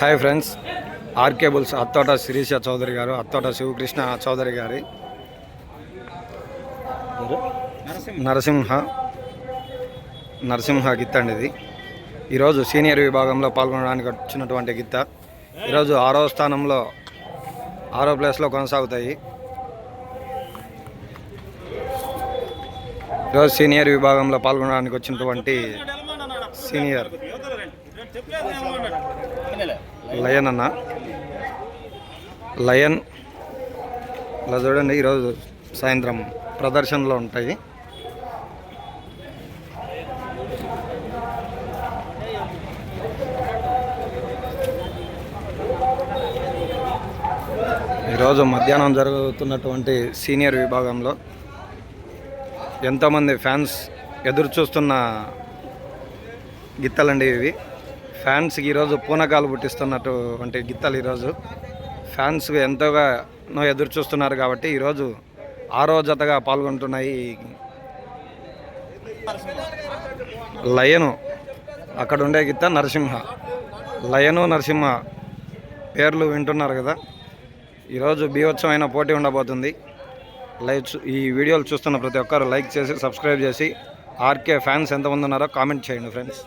Hi friends RK bulls Attota Sirisha Chowdary garu Attota Sivakrishna Chowdary గారి. నరసింహ. నరసింహ గిత్త అండి ఇది. ఈరోజు సీనియర్ విభాగంలో పాల్గొనడానికి వచ్చినటువంటి గిత్త. ఈరోజు ఆరో స్థానంలో ఆరో ప్లేస్లో కొనసాగుతాయి. ఈరోజు సీనియర్ విభాగంలో పాల్గొనడానికి వచ్చినటువంటి సీనియర్. లయన్ అన్న. లయన్. ఇలా చూడండి ఈరోజు సాయంత్రం ప్రదర్శనలో ఉంటాయి. ఈరోజు మధ్యాహ్నం జరుగుతున్నటువంటి సీనియర్ విభాగంలో ఎంతోమంది ఫ్యాన్స్ ఎదురు చూస్తున్న గిత్తలండి ఇవి. ఫ్యాన్స్కి ఈరోజు పూనకాలు పుట్టిస్తున్నటువంటి గిత్తలు ఈరోజు. ఫ్యాన్స్ ఎంతగానో ఎదురు చూస్తున్నారు కాబట్టి ఈరోజు ఆరో జతగా పాల్గొంటున్నాయి లయను. అక్కడ ఉండే గిత్త నరసింహ. లయను నరసింహ పేర్లు వింటున్నారు కదా. ఈరోజు బీభత్సమైన పోటీ ఉండబోతుంది. లైవ్ ఈ వీడియోలు చూస్తున్న ప్రతి ఒక్కరు లైక్ చేసి సబ్స్క్రైబ్ చేసి ఆర్కే ఫ్యాన్స్ ఎంతమంది ఉన్నారో కామెంట్ చేయండి ఫ్రెండ్స్.